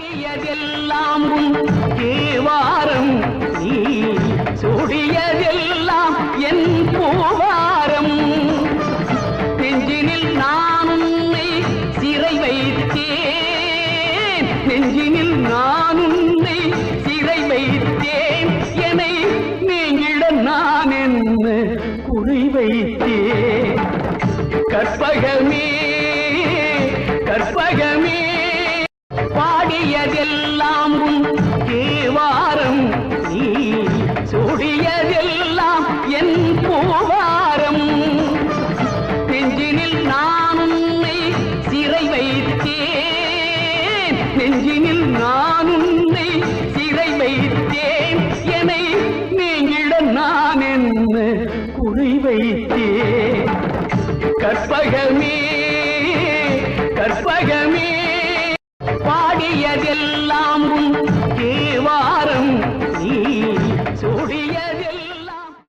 பாடியதெல்லாம் உன் தேவாரம். நீ சூடியதெல்லாம் என் பூவாரம். நெஞ்சினில் நான் உன்னை சிறை வைத்தேன். நெஞ்சினில் நான் உன்னை சிறை வைத்தேன். என்னை நீங்கிட நான் என்ன குறி வைத்தேன்? கற்பகமே கற்பக எல்லாம் உன் தேவாரம். நீ சூடியதெல்லாம் என் பூவாரம். நெஞ்சினில் நான் உன்னை சிறை வைத்தேன். நெஞ்சினில் நான் உன்னை சிறை வைத்தேன். என்னை நீங்கிட நான் என்ன குறி வைத்தேன்? கற்பகமே கற்பகமே. பாடியதில் சூடிய